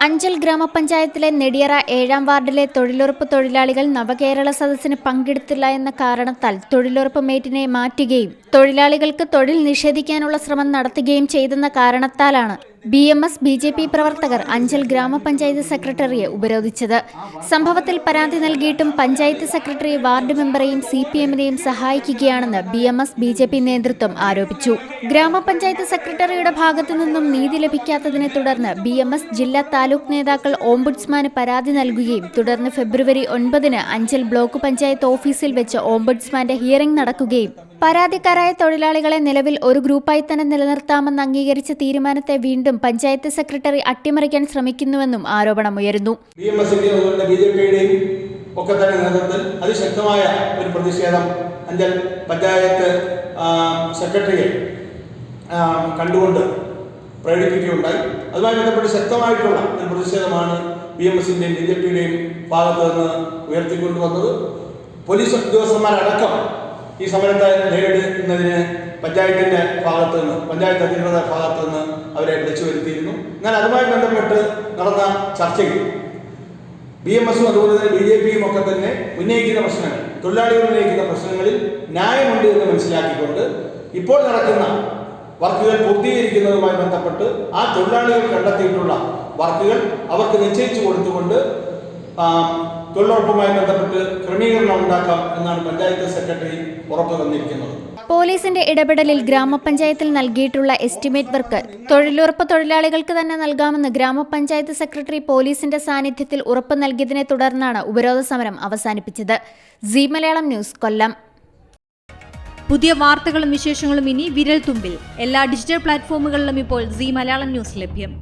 അഞ്ചൽ ഗ്രാമപഞ്ചായത്തിലെ നെടിയറ ഏഴാം വാർഡിലെ തൊഴിലുറപ്പ് തൊഴിലാളികൾ നവകേരള സദസ്സിന് പങ്കെടുത്തില്ല എന്ന കാരണത്താൽ തൊഴിലുറപ്പ് മേറ്റിനെ മാറ്റുകയും തൊഴിലാളികൾക്ക് തൊഴിൽ നിഷേധിക്കാനുള്ള ശ്രമം നടത്തുകയും ചെയ്തെന്ന കാരണത്താലാണ് B M S B J P പ്രവർത്തകർ അഞ്ചൽ ഗ്രാമപഞ്ചായത്ത് സെക്രട്ടറിയെ ഉപരോധിച്ചത്. സംഭവത്തിൽ പരാതി നൽകിയിട്ടും പഞ്ചായത്ത് സെക്രട്ടറി വാർഡ് മെമ്പറെയും സി പി എമ്മിനെയും സഹായിക്കുകയാണെന്ന് B M S B J P നേതൃത്വം ആരോപിച്ചു. ഗ്രാമപഞ്ചായത്ത് സെക്രട്ടറിയുടെ ഭാഗത്തു നിന്നും നീതി ലഭിക്കാത്തതിനെ തുടർന്ന് ബി എം എസ് ജില്ലാ താലൂക്ക് നേതാക്കൾ ഓംബുഡ്സ്മാന് പരാതി നൽകുകയും തുടർന്ന് ഫെബ്രുവരി ഒൻപതിന് അഞ്ചൽ ബ്ലോക്ക് പഞ്ചായത്ത് ഓഫീസിൽ വെച്ച് ഓംബുഡ്സ്മാന്റെ ഹിയറിംഗ് നടക്കുകയും പരാതിക്കാരായ തൊഴിലാളികളെ നിലവിൽ ഒരു ഗ്രൂപ്പായി തന്നെ നിലനിർത്താമെന്ന് അംഗീകരിച്ച തീരുമാനത്തെ വീണ്ടും പഞ്ചായത്ത് സെക്രട്ടറി അട്ടിമറിക്കാൻ ശ്രമിക്കുന്നുവെന്നും ആരോപണമുയരുന്നു ഒക്കെ തന്നെ നേതൃത്വത്തിൽ അതിശക്തമായ ഒരു പ്രതിഷേധം അഞ്ചൽ പഞ്ചായത്ത് സെക്രട്ടറിയെ കണ്ടുകൊണ്ട് പ്രകടിപ്പിക്കുകയുണ്ടായി. അതുമായി ബന്ധപ്പെട്ട് ശക്തമായിട്ടുള്ള ഒരു പ്രതിഷേധമാണ് ബി എം എസിന്റെയും ബി ജെ പിയുടെയും ഭാഗത്ത് നിന്ന് ഉയർത്തിക്കൊണ്ടുവന്നത്. പോലീസ് ഉദ്യോഗസ്ഥന്മാരടക്കം ഈ സമരത്തെ നേരിടുന്നതിന് പഞ്ചായത്തിന്റെ ഭാഗത്ത് നിന്ന് പഞ്ചായത്ത് അധികൃതരുടെ ഭാഗത്ത് നിന്ന് അവരെ വിളിച്ചു വരുത്തിയിരുന്നു. എന്നാൽ അതുമായി ബന്ധപ്പെട്ട് നടന്ന ചർച്ചയിൽ ബി എം എസും അതുപോലെ തന്നെ ബി ജെ പിയും ഒക്കെ തന്നെ ഉന്നയിക്കുന്ന പ്രശ്നങ്ങൾ തൊഴിലാളികൾ ഉന്നയിക്കുന്ന പ്രശ്നങ്ങളിൽ ന്യായമുണ്ട് എന്ന് മനസ്സിലാക്കിക്കൊണ്ട് ഇപ്പോൾ നടക്കുന്ന വർക്കുകൾ പൂർത്തീകരിക്കുന്നതുമായി ബന്ധപ്പെട്ട് ആ തൊഴിലാളികൾ കണ്ടെത്തിയിട്ടുള്ള വർക്കുകൾ അവർക്ക് നിശ്ചയിച്ചു കൊടുത്തുകൊണ്ട് തൊഴിലുറപ്പുമായി ബന്ധപ്പെട്ട് ക്രമീകരണം ഉണ്ടാക്കാം എന്നാണ് പഞ്ചായത്ത് സെക്രട്ടറി ഉറപ്പു തന്നിരിക്കുന്നത്. പോലീസിന്റെ ഇടപെടലിൽ ഗ്രാമപഞ്ചായത്തിൽ നൽകിയിട്ടുള്ള എസ്റ്റിമേറ്റ് വർക്ക് തൊഴിലുറപ്പ് തൊഴിലാളികൾക്ക് തന്നെ നൽകാമെന്ന് ഗ്രാമപഞ്ചായത്ത് സെക്രട്ടറി പോലീസിന്റെ സാന്നിധ്യത്തിൽ ഉറപ്പ് നൽകിയതിനെ തുടർന്നാണ് ഉപരോധ സമരം അവസാനിപ്പിച്ചത്. C Malayalam news Kollam. പുതിയ വാർത്തകളും വിശേഷങ്ങളും ഇനി വിരൽ തുമ്പിൽ എല്ലാ ഡിജിറ്റൽ പ്ലാറ്റ്ഫോമുകളിലും ഇപ്പോൾ സി മലയാളം ന്യൂസ് ലഭ്യം.